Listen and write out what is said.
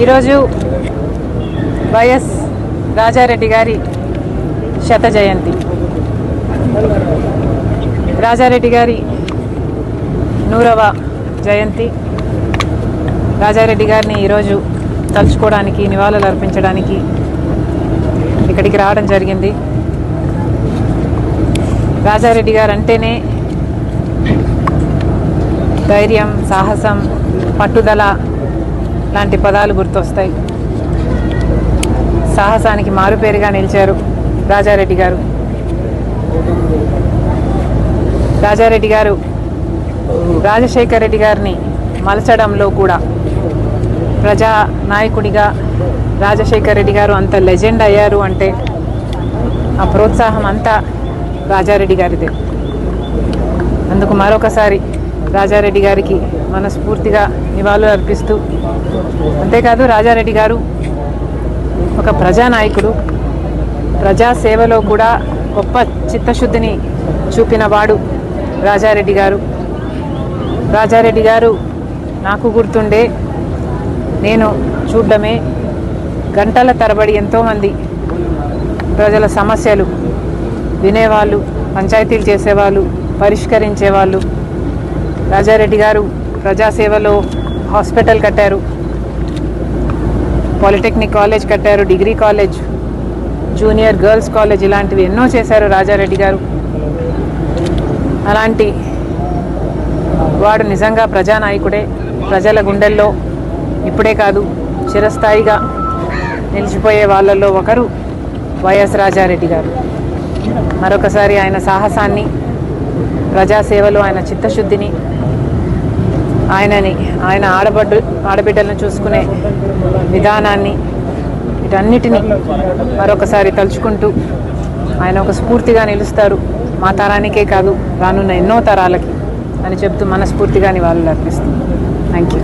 ఈరోజు వైఎస్ రాజారెడ్డి గారి శత జయంతి. రాజారెడ్డి గారి నూరవ జయంతి. రాజారెడ్డి గారిని ఈరోజు తలుచుకోవడానికి నివాళులు అర్పించడానికి ఇక్కడికి రావడం జరిగింది. రాజారెడ్డి గారు అంటేనే ధైర్యం సాహసం పట్టుదల లాంటి పదాలు గుర్తొస్తాయి. సాహసానికి మారుపేరుగా నిలిచారు రాజారెడ్డి గారు. రాజారెడ్డి గారు రాజశేఖర రెడ్డి గారిని మలచడంలో కూడా ప్రజా నాయకుడిగా రాజశేఖర రెడ్డి గారు అంత లెజెండ్ అయ్యారు అంటే ఆ ప్రోత్సాహం అంతా రాజారెడ్డి గారిదే. అందుకు మరొకసారి రాజారెడ్డి గారికి మనస్ఫూర్తిగా నివాళులు అర్పిస్తూ అంతేకాదు రాజారెడ్డి గారు ఒక ప్రజానాయకుడు. ప్రజాసేవలో కూడా గొప్ప చిత్తశుద్ధిని చూపినవాడు రాజారెడ్డి గారు. రాజారెడ్డి గారు నాకు గుర్తుండే నేను చూడడమే గంటల తరబడి ఎంతోమంది ప్రజల సమస్యలు వినేవాళ్ళు పంచాయతీలు చేసేవాళ్ళు పరిష్కరించేవాళ్ళు. రాజారెడ్డి గారు ప్రజాసేవలో హాస్పిటల్ కట్టారు. పాలిటెక్నిక్ కాలేజ్ కట్టారు degree college junior girls college ఇలాంటివి ఎన్నో చేశారు రాజారెడ్డి గారు. అలాంటి వాడు నిజంగా ప్రజానాయకుడే ప్రజల గుండెల్లో ఇప్పుడే కాదు చిరస్థాయిగా నిలిచిపోయే వాళ్ళల్లో ఒకరు వైఎస్ రాజారెడ్డి గారు. మరొకసారి ఆయన సాహసాన్ని ప్రజాసేవలో ఆయన చిత్తశుద్ధిని ఆయనని ఆయన ఆడబడ్డు ఆడబిడ్డలను చూసుకునే విధానాన్ని వీటన్నిటినీ మరొకసారి తలుచుకుంటూ ఆయన ఒక స్ఫూర్తిగా నిలుస్తారు. మా తరానికే కాదు రానున్న ఎన్నో తరాలకి అని చెప్తూ మనస్ఫూర్తిగా నివాళులు అర్పిస్తుంది థ్యాంక్ యూ